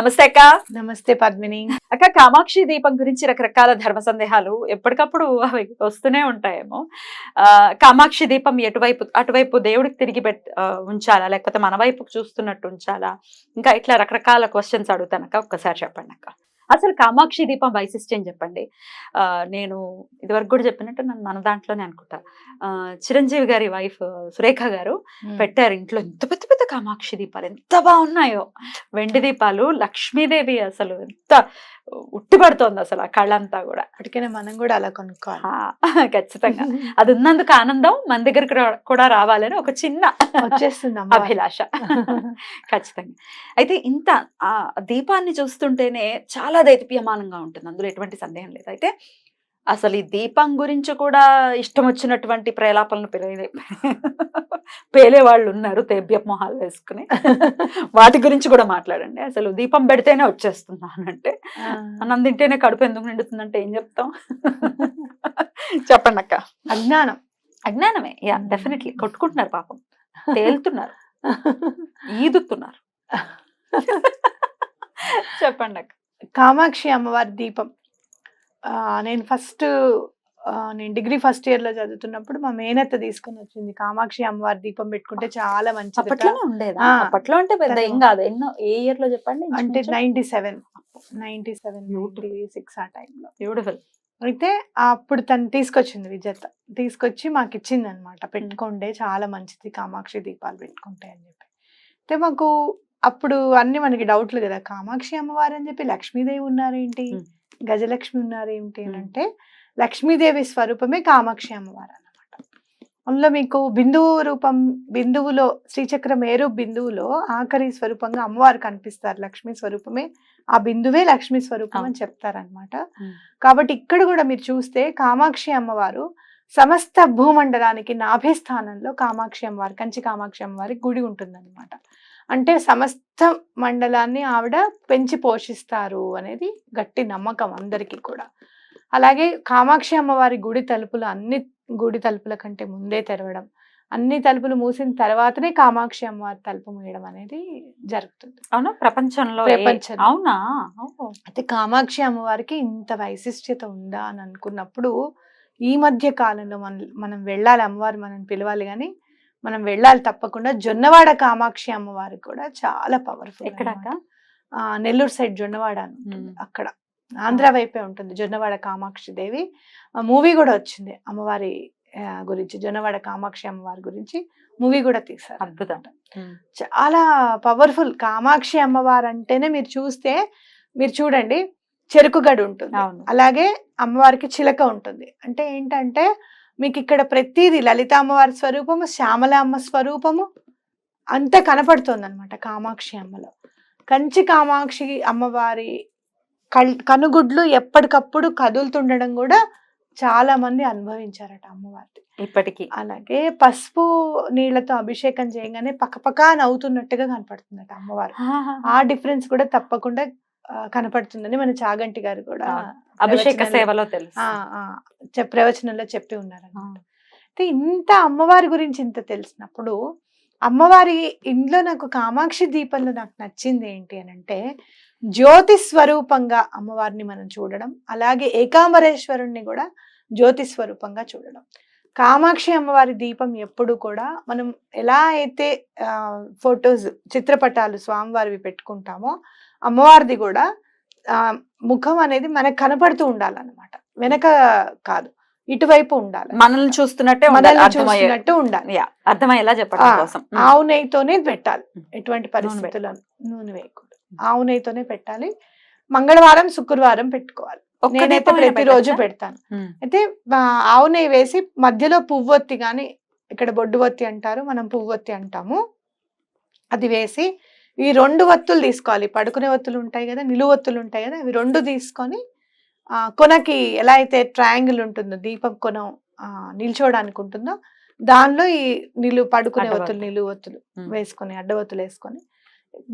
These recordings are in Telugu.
నమస్తే అక్క. నమస్తే పద్మిని. అక్క కామాక్షి దీపం గురించి రకరకాల ధర్మ సందేహాలు ఎప్పటికప్పుడు అవి వస్తూనే ఉంటాయేమో. ఆ కామాక్షి దీపం ఎటువైపు అటువైపు దేవుడికి తిరిగి పెట్ ఉంచాలా? లేకపోతే మన వైపుకు చూస్తున్నట్టు ఉంచాలా? ఇంకా ఇట్లా రకరకాల క్వశ్చన్స్ అడుగుతాను అక్క. ఒక్కసారి చెప్పండి అక్క. అసలు కామాక్షి దీపం వైశిష్ట్యం చెప్పండి? ఆ, నేను ఇదివరకు కూడా చెప్పినట్టు నన్ను మన దాంట్లోనే అనుకుంటా. ఆ, చిరంజీవి గారి వైఫ్ సురేఖ గారు పెట్టారు ఇంట్లో. ఎంత పెద్ద పెద్ద కామాక్షి దీపాలు ఎంత బాగున్నాయో. వెండి దీపాలు లక్ష్మీదేవి అసలు ఎంత ఉట్టిపడుతోంది అసలు ఆ కళ్ళంతా కూడా. అప్పటికైనా మనం కూడా అలా కొనుక్కోవాలి. ఖచ్చితంగా. అది ఉన్నందుకు ఆనందం మన దగ్గరికి కూడా రావాలని ఒక చిన్న వచ్చేస్తుంది. అభిలాష. ఖచ్చితంగా. అయితే ఇంత ఆ దీపాన్ని చూస్తుంటేనే చాలా దైత్యమానంగా ఉంటుంది. అందులో ఎటువంటి సందేహం లేదు. అయితే అసలు ఈ దీపం గురించి కూడా ఇష్టం వచ్చినటువంటి ప్రేలాపలను పేలే పేలే వాళ్ళు ఉన్నారు తేబ్య మొహాలు వేసుకుని. వాటి గురించి కూడా మాట్లాడండి. అసలు దీపం పెడితేనే వచ్చేస్తుందా అని అంటే ఆ, అన్నం తింటేనే కడుపు ఎందుకు నిండుతుందంటే ఏం చెప్తాం? చెప్పండి అక్క. అజ్ఞానం. అజ్ఞానమే. యా. డెఫినెట్లీ. కొట్టుకుంటున్నారు పాపం. తేలుతున్నారు. ఈదుతున్నారు. చెప్పండి అక్క. కామాక్షి అమ్మవారి దీపం. నేను ఫస్ట్ నేను డిగ్రీ ఫస్ట్ ఇయర్లో చదువుతున్నప్పుడు మా మేనత్త తీసుకొని వచ్చింది. కామాక్షి అమ్మవారి దీపం పెట్టుకుంటే చాలా మంచిది అప్పట్లోనే ఉండేదా. అప్పట్లో అంటే పెద్ద ఏం కాదు. ఎన్నో ఏ ఇయర్లో చెప్పండి? అంటే ninety seven. Ninety seven six ఆ టైంలో. బ్యూటిఫుల్ అయితే అప్పుడు తను తీసుకొచ్చింది విజేత. తీసుకొచ్చి మాకు ఇచ్చింది అనమాట పెట్టుకోండి చాలా మంచిది కామాక్షి దీపాలు పెట్టుకుంటే అని చెప్పి. అయితే మాకు అప్పుడు అన్ని మనకి డౌట్లు కదా. కామాక్షి అమ్మవారు అని చెప్పి లక్ష్మీదేవి ఉన్నారేంటి. గజలక్ష్మి ఉన్నారేంటి అని మ్మ్. అంటే లక్ష్మీదేవి స్వరూపమే కామాక్షి అమ్మవారు అన్నమాట. అందులో మీకు బిందువు రూపం బిందువులో శ్రీచక్ర మేరు బిందువులో ఆఖరి స్వరూపంగా అమ్మవారు కనిపిస్తారు. లక్ష్మీ స్వరూపమే ఆ బిందువే లక్ష్మీ స్వరూపం అని చెప్తారనమాట. కాబట్టి ఇక్కడ కూడా మీరు చూస్తే కామాక్షి అమ్మవారు సమస్త భూమండలానికి నాభి స్థానంలో కామాక్షి అమ్మవారి కంచి కామాక్షి అమ్మవారి గుడి ఉంటుందన్నమాట. అంటే సమస్త మండలాన్ని ఆవిడ పెంచి పోషిస్తారు అనేది గట్టి నమ్మకం అందరికీ కూడా అలాగే కామాక్షి అమ్మవారి గుడి తలుపులు అన్ని గుడి తలుపుల కంటే ముందే తెరవడం అన్ని తలుపులు మూసిన తర్వాతనే కామాక్షి అమ్మవారి తలుపు మూయడం అనేది జరుగుతుంది అవునా ప్రపంచంలో ప్రపంచంలో. అవునా. అయితే కామాక్షి అమ్మవారికి ఇంత వైశిష్ట్యత ఉందా అని అనుకున్నప్పుడు ఈ మధ్య కాలంలో మనం మనం వెళ్ళాలి అమ్మవారు మనం పిలవాలి కానీ మనం వెళ్ళాలి తప్పకుండా. జొన్నవాడ కామాక్షి అమ్మవారు కూడా చాలా పవర్ఫుల్ ఎక్కడ నెల్లూరు సైడ్ జొన్నవాడ అని. అక్కడ. ఆంధ్ర వైపే ఉంటుంది జొన్నవాడ కామాక్షి దేవి. మూవీ కూడా వచ్చింది అమ్మవారి గురించి జొన్నవాడ కామాక్షి అమ్మవారి గురించి. మూవీ కూడా తీశారు అద్భుతం. చాలా పవర్ఫుల్ కామాక్షి అమ్మవారు అంటేనే మీరు చూస్తే మీరు చూడండి చెరుకు గడి ఉంటుంది. అలాగే అమ్మవారికి చిలక ఉంటుంది. అంటే ఏంటంటే మీకు ఇక్కడ ప్రతిదీ లలిత అమ్మవారి స్వరూపము శ్యామల అమ్మ స్వరూపము అంతా కనపడుతుంది అనమాట కామాక్షి అమ్మలో. కంచి కామాక్షి అమ్మవారి కనుగుడ్లు ఎప్పటికప్పుడు కదులుతుండడం కూడా చాలా మంది అనుభవించారట అమ్మవారిది. ఇప్పటికీ. అలాగే పసుపు నీళ్ళతో అభిషేకం చేయగానే పక్కపక్క నవ్వుతున్నట్టుగా కనపడుతుందట అమ్మవారు. ఆ డిఫరెన్స్ కూడా తప్పకుండా కనపడుతుందని మన చాగంటి గారు కూడా అభిషేక సేవలో తెలుసు. ప్రవచనంలో చెప్పి ఉన్నారు అయితే ఇంత అమ్మవారి గురించి ఇంత తెలిసినప్పుడు అమ్మవారి ఇంట్లో నాకు కామాక్షి దీపంలో నాకు నచ్చింది ఏంటి అని అంటే జ్యోతి స్వరూపంగా అమ్మవారిని మనం చూడడం అలాగే ఏకాంబరేశ్వరుణ్ణి కూడా జ్యోతి స్వరూపంగా చూడడం. కామాక్షి అమ్మవారి దీపం ఎప్పుడు కూడా మనం ఎలా అయితే ఫొటోస్ చిత్రపటాలు స్వామివారివి పెట్టుకుంటామో అమ్మవారిది కూడా ముఖం అనేది మనకు కనపడుతూ ఉండాలన్నమాట. వెనక కాదు ఇటువైపు ఉండాలి. మనల్ని చూస్తున్నట్టే చూసినట్టు ఉండాలి. అర్థమయ్యేలా చెప్పడం కోసం. ఆవు నెయ్యితోనే పెట్టాలి. ఎటువంటి పరిస్థితుల్లో నూనె వేయకూడదు. ఆవు నెయ్యితోనే పెట్టాలి. మంగళవారం శుక్రవారం పెట్టుకోవాలి. నేనైతే ప్రతిరోజు? పెడతాను. అయితే ఆవు నెయ్యి వేసి మధ్యలో పువ్వొత్తి కానీ ఇక్కడ బొడ్డు ఒత్తి అంటారు మనం పువ్వొత్తి అంటాము. అది వేసి ఈ రెండు ఒత్తులు తీసుకోవాలి పడుకునే ఒత్తులు ఉంటాయి కదా నిలువు ఒత్తులు ఉంటాయి కదా అవి రెండు తీసుకొని ఆ, కొనకి ఎలా అయితే ట్రయాంగిల్ ఉంటుందో దీపం కొన ఆ, నిల్చోవడానికి ఉంటుందో దానిలో ఈ నిలువు పడుకునే అడ్డవత్తు. ఒత్తులు నిలువు ఒత్తులు ఉమ్. వేసుకొని అడ్డవత్తులు వేసుకొని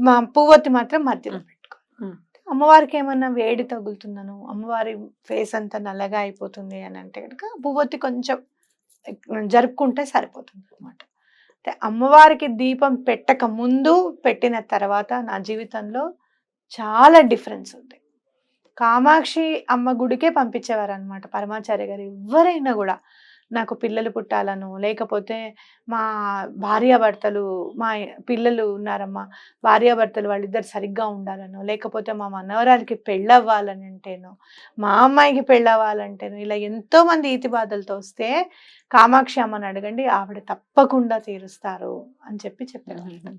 మా పువ్వొత్తి మాత్రం మధ్యలో పెట్టుకో ఉమ్. అమ్మవారికి ఏమన్నా వేడి తగులుతుందను అమ్మవారి ఫేస్ అంతా నల్లగా అయిపోతుంది అని అంటే కనుక పువ్వొత్తి కొంచెం జరుపుకుంటే సరిపోతుంది అనమాట అమ్మవారికి దీపం పెట్టక ముందు పెట్టిన తర్వాత నా జీవితంలో చాలా డిఫరెన్స్ ఉంది. కామాక్షి అమ్మ గుడికే పంపించేవారు అనమాట పరమాచార్య గారు. ఎవరైనా కూడా నాకు పిల్లలు పుట్టాలను లేకపోతే మా భార్యాభర్తలు మా పిల్లలు ఉన్నారమ్మా భార్యాభర్తలు వాళ్ళిద్దరు సరిగ్గా ఉండాలను లేకపోతే మా మనవరాలకి పెళ్ళవ్వాలని అంటేను మా అమ్మాయికి పెళ్ళవ్వాలంటేను ఇలా ఎంతో మంది ఈతి బాధలతో వస్తే కామాక్షి అమ్మని అడగండి ఆవిడ తప్పకుండా తీరుస్తారు అని చెప్పి చెప్పేవారు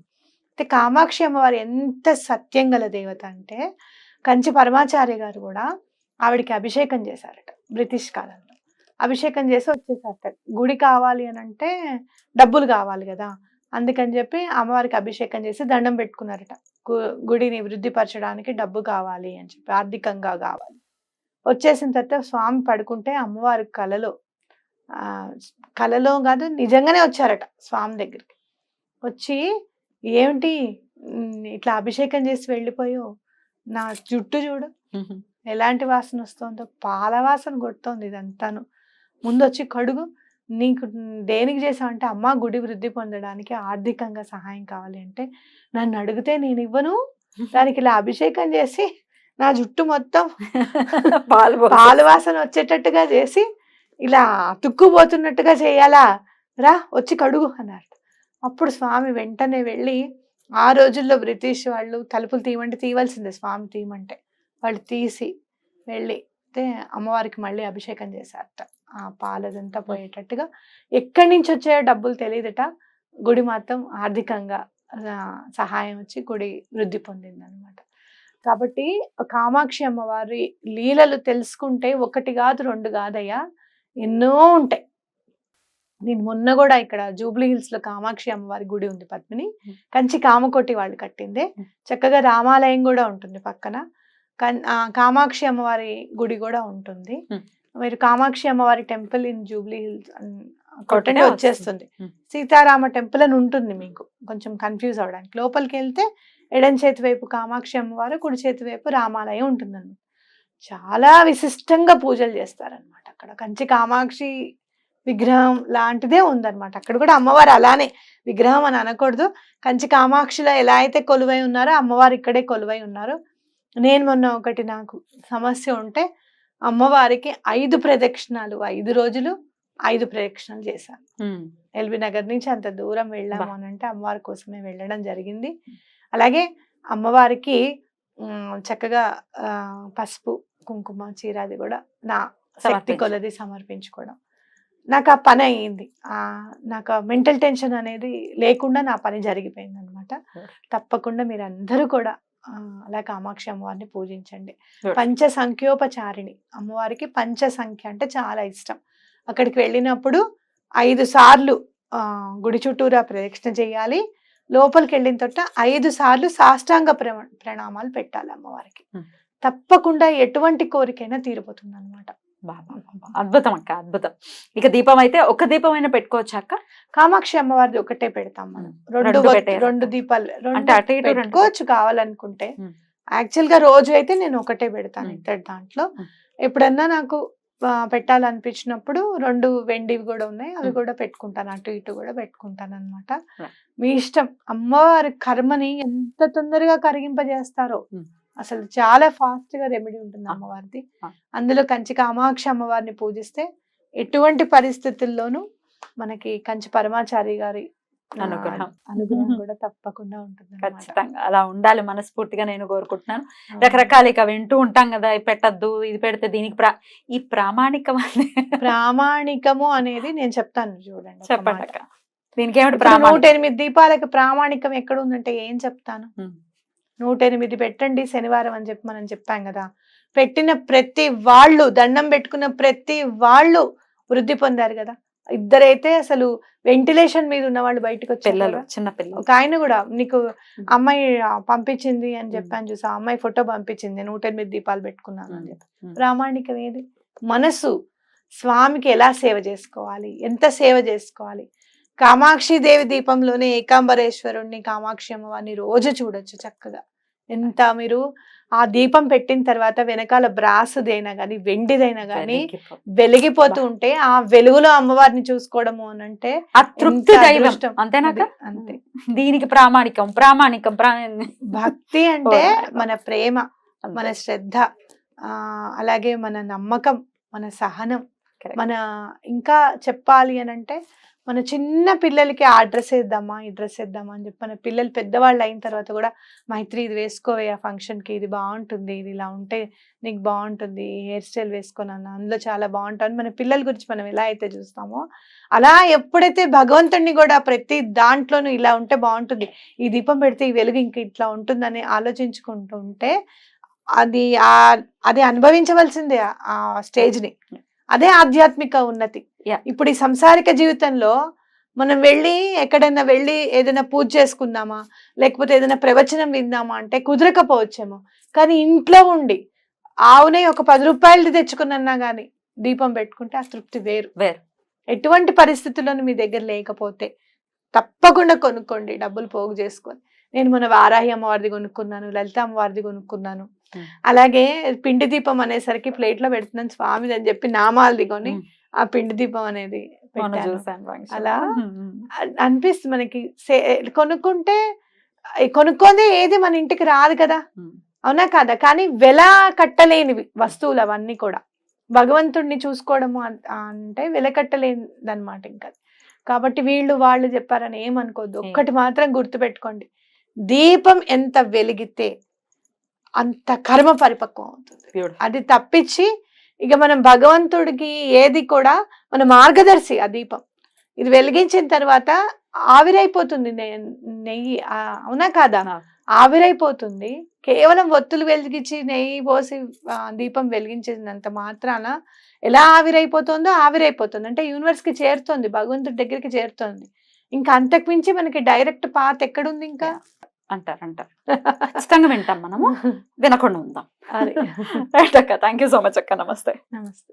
అయితే కామాక్షి అమ్మవారు ఎంత సత్యం గల దేవత అంటే కంచి పరమాచార్య గారు కూడా ఆవిడకి అభిషేకం చేశారట బ్రిటిష్ కాలంలో. అభిషేకం చేసి వచ్చేసారట గుడి కావాలి అని అంటే డబ్బులు కావాలి కదా. అందుకని చెప్పి అమ్మవారికి అభిషేకం చేసి దండం పెట్టుకున్నారట. గుడిని వృద్ధిపరచడానికి డబ్బు కావాలి అని చెప్పి ఆర్థికంగా కావాలి. వచ్చేసిన తర్వాత స్వామి పడుకుంటే అమ్మవారి కలలో ఆ, కలలో కాదు నిజంగానే వచ్చారట స్వామి దగ్గరికి. వచ్చి ఏమిటి? ఇట్లా అభిషేకం చేసి వెళ్ళిపోయావు? నా జుట్టు చూడు. ఎలాంటి వాసన వస్తుందో పాల వాసన కొడుతోంది ఇదంతాను. ముందు వచ్చి కడుగు. నీకు దేనికి చేసావు అంటే అమ్మ గుడి వృద్ధి పొందడానికి ఆర్థికంగా సహాయం కావాలి అంటే నన్ను అడిగితే నేను ఇవ్వను. దానికి ఇలా అభిషేకం చేసి నా జుట్టు మొత్తం పాలు. పాల వాసన వచ్చేటట్టుగా చేసి ఇలా తుక్కుపోతున్నట్టుగా చేయాలా? రా వచ్చి కడుగు అన్నారు అప్పుడు స్వామి వెంటనే వెళ్ళి ఆ రోజుల్లో బ్రిటిష్ వాళ్ళు తలుపులు తీయమంటే తీయవలసిందే స్వామి తీయమంటే. వాళ్ళు తీసి వెళ్ళి అయితే అమ్మవారికి మళ్ళీ అభిషేకం చేశారట. పాలదంతా పోయేటట్టుగా ఎక్కడి నుంచి వచ్చాయో డబ్బులు తెలియదట గుడి మాత్రం ఆర్థికంగా సహాయం వచ్చి గుడి వృద్ధి పొందింది అనమాట కాబట్టి కామాక్షి అమ్మవారి లీలలు తెలుసుకుంటే ఒకటి కాదు రెండు కాదయ్యా. ఎన్నో ఉంటాయి. నేను మొన్న కూడా ఇక్కడ జూబ్లీ హిల్స్లో కామాక్షి అమ్మవారి గుడి ఉంది పద్మిని. కంచి కామకోటి వాళ్ళు కట్టిందే. చక్కగా రామాలయం కూడా ఉంటుంది పక్కన. కామాక్షి అమ్మవారి గుడి కూడా ఉంటుంది. మీరు కామాక్షి అమ్మవారి టెంపుల్ ఇన్ జూబ్లీ హిల్స్ కొట్టండి వచ్చేస్తుంది. సీతారామ టెంపుల్ అని ఉంటుంది మీకు. కొంచెం కన్ఫ్యూజ్ అవడానికి. లోపలికి వెళ్తే ఎడం చేతి వైపు కామాక్షి అమ్మవారు కుడి చేతి వైపు రామాలయం ఉంటుందన్నమాట. చాలా విశిష్టంగా పూజలు చేస్తారనమాట అక్కడ. కంచి కామాక్షి విగ్రహం లాంటిదే ఉందన్నమాట. అక్కడ కూడా అమ్మవారు అలానే విగ్రహం అని అనకూడదు. కంచి కామాక్షిలో ఎలా అయితే కొలువై ఉన్నారో అమ్మవారు ఇక్కడే కొలువై ఉన్నారు. నేను మొన్న ఒకటి నాకు సమస్య ఉంటే అమ్మవారికి ఐదు ప్రదక్షిణాలు ఐదు రోజులు ఐదు ప్రదక్షిణాలు చేశాను. ఎల్బీ నగర్ నుంచి అంత దూరం వెళ్ళాము. అని అంటే అమ్మవారి కోసమే వెళ్ళడం జరిగింది అలాగే అమ్మవారికి చక్కగా పసుపు కుంకుమ చీర అది కూడా నా శక్తి. కొలది సమర్పించుకోవడం నాకు ఆ పని అయ్యింది ఆ నాకు మెంటల్ టెన్షన్ అనేది లేకుండా నా పని జరిగిపోయింది అనమాట. తప్పకుండా మీరు అందరూ కూడా అలా కామాక్షి అమ్మవారిని పూజించండి. పంచ సంఖ్యోపచారిణి అమ్మవారికి పంచ సంఖ్య అంటే చాలా ఇష్టం అక్కడికి వెళ్ళినప్పుడు ఐదు సార్లు గుడి చుట్టూరా ప్రదక్షిణ చేయాలి లోపలికి వెళ్ళిన తోట ఐదు సార్లు సాష్టాంగ ప్ర- ప్రణామాలు పెట్టాలి అమ్మవారికి. తప్పకుండా ఎటువంటి కోరికైనా తీరిపోతుంది అనమాట. అద్భుతం అక్క అద్భుతం ఇక దీపం అయితే ఒక దీపం అయినా పెట్టుకోవచ్చు అక్క కామాక్షి అమ్మవారిది ఒకటే పెడతాం మనం. రెండు రెండు దీపాలు అంటే అటు ఇటు పెట్టుకోవచ్చు కావాలనుకుంటే. యాక్చువల్గా రోజు అయితే నేను ఒకటే పెడతాను. ఇద్దరు దాంట్లో. ఎప్పుడన్నా నాకు పెట్టాలనిపించినప్పుడు రెండు వెండివి కూడా ఉన్నాయి అవి. కూడా పెట్టుకుంటాను అటు ఇటు కూడా పెట్టుకుంటాను అనమాట. మీ ఇష్టం అమ్మవారి కర్మని ఎంత తొందరగా కరిగింపజేస్తారో. అసలు చాలా ఫాస్ట్గా రెమెడీ ఉంటుంది. అమ్మవారిది. అందులో కంచి కామాక్షి అమ్మవారిని పూజిస్తే ఎటువంటి పరిస్థితుల్లోనూ మనకి కంచి పరమాచారి గారి అనుగ్రహం. అనుగ్రహం కూడా తప్పకుండా ఉంటుంది ఖచ్చితంగా. అలా ఉండాలి మనస్ఫూర్తిగా నేను కోరుకుంటున్నాను. రకరకాల ఇక వింటూ ఉంటాం కదా పెట్టద్దు ఇది పెడితే దీనికి ప్రా ఈ ప్రామాణికం ప్రామాణికము అనేది నేను చెప్తాను చూడండి చెప్పండి దీనికి ఏమిటి నూట ప్రామాణికం? ఎనిమిది దీపాలకి ప్రామాణికం ఎక్కడ ఉందంటే ఏం చెప్తాను. నూట ఎనిమిది పెట్టండి శనివారం అని చెప్పి మనం చెప్పాం కదా. పెట్టిన ప్రతి వాళ్ళు దండం పెట్టుకున్న ప్రతి వాళ్ళు వృద్ధి పొందారు కదా. ఇద్దరైతే అసలు వెంటిలేషన్ మీద ఉన్న వాళ్ళు బయటకు వచ్చారు చిన్న పిల్లలు. ఒక ఆయన కూడా నీకు అమ్మాయి పంపించింది అని చెప్పాను చూసా. అమ్మాయి ఫోటో పంపించింది నూట ఎనిమిది దీపాలు పెట్టుకున్నాను అని చెప్పి. ప్రామాణికం ఏది? మనసు స్వామికి ఎలా సేవ చేసుకోవాలి? ఎంత సేవ చేసుకోవాలి? కామాక్షి దేవి దీపంలోనే ఏకాంబరేశ్వరుణ్ణి కామాక్షి అమ్మవారిని రోజు చూడొచ్చు చక్కగా ఎంత మీరు ఆ దీపం పెట్టిన తర్వాత వెనకాల బ్రాసుదైనా గాని వెండిదైనా గాని వెలిగిపో- వెలిగిపోతూ ఉంటే ఆ వెలుగులో అమ్మవారిని చూసుకోవడము అని అంటే ఆ తృప్తి ఎంత దైవం. అంతేనాక అంతే దీనికి ప్రామాణికం ప్రామాణికం ప్రా- భక్తి అంటే మన ప్రేమ. మన శ్రద్ధ ఆ అలాగే మన నమ్మకం మన సహనం. మన ఇంకా చెప్పాలి అని అంటే మన చిన్న పిల్లలకి ఆ డ్రెస్ వేద్దామా ఈ డ్రెస్ వేద్దామా అని చెప్పి మన పిల్లలు పెద్దవాళ్ళు అయిన తర్వాత కూడా మైత్రి ఇది వేసుకోవే ఆ ఫంక్షన్కి ఇది బాగుంటుంది ఇది ఇలా ఉంటే నీకు బాగుంటుంది హెయిర్ స్టైల్ వేసుకున్నాను అందులో చాలా బాగుంటుంది మన పిల్లల గురించి మనం ఎలా అయితే చూస్తామో అలా ఎప్పుడైతే భగవంతుడిని కూడా ప్రతి దాంట్లోనూ ఇలా ఉంటే బాగుంటుంది ఈ దీపం పెడితే ఈ వెలుగు ఇంక ఇట్లా ఉంటుందని ఆలోచించుకుంటుంటే అది ఆ అది అనుభవించవలసిందే ఆ- స్టేజ్ని. అదే ఆధ్యాత్మిక ఉన్నతి. ఇప్పుడు ఈ సంసారిక జీవితంలో మనం వెళ్ళి ఎక్కడైనా వెళ్ళి ఏదైనా పూజ చేసుకుందామా? లేకపోతే ఏదైనా ప్రవచనం విందామా అంటే కుదరకపోవచ్చేమో. కానీ ఇంట్లో ఉండి ఆవునే ఒక పది రూపాయలది తెచ్చుకున్నా గానీ దీపం పెట్టుకుంటే ఆ తృప్తి వేరు. వేరు. ఎటువంటి పరిస్థితుల్లోనూ మీ దగ్గర లేకపోతే తప్పకుండా కొనుక్కోండి డబ్బులు పోగు చేసుకొని. నేను మన వారాహి అమ్మవారిది కొనుక్కున్నాను లలిత అమ్మవారిది కొనుక్కున్నాను. అలాగే పిండి దీపం అనేసరికి ప్లేట్లో పెడుతున్నాను స్వామిది అని చెప్పి నామాలది కొని Hmm. ఆ పిండి దీపం అనేది. అలా? అనిపిస్తుంది మనకి. సే- కొనుక్కుంటే కొనుక్కోంది ఏది మన ఇంటికి రాదు కదా. అవునా కాదా? కానీ వెల కట్టలేనివి వస్తువులు అవన్నీ కూడా. భగవంతుడిని చూసుకోవడము అంటే వెల కట్టలేనిది అనమాట ఇంకా. కాబట్టి వీళ్ళు వాళ్ళు చెప్పారని ఏమనుకోవద్దు ఒక్కటి మాత్రం గుర్తుపెట్టుకోండి. దీపం ఎంత వెలిగితే అంత కర్మ పరిపక్వం అవుతుంది. అది తప్పించి ఇక మనం భగవంతుడికి ఏది కూడా మన మార్గదర్శి ఆ దీపం. ఇది వెలిగించిన తర్వాత ఆవిరైపోతుంది నెయ్యి అవునా కాదా. ఆవిరైపోతుంది. కేవలం ఒత్తులు వెలిగించి నెయ్యి పోసి దీపం వెలిగించినంత మాత్రాన ఎలా ఆవిరైపోతుందో ఆవిరైపోతుంది. అంటే యూనివర్స్కి చేరుతుంది భగవంతుడి దగ్గరికి చేరుతుంది. ఇంకా అంతకు మించి మనకి డైరెక్ట్ పాత్ ఎక్కడుంది ఇంకా? అంటారు అంటారు ఖచ్చితంగా వింటాం మనము. వినకుండా ఉందాం. రైట్ అక్క థ్యాంక్ యూ సో మచ్ అక్క. నమస్తే. నమస్తే.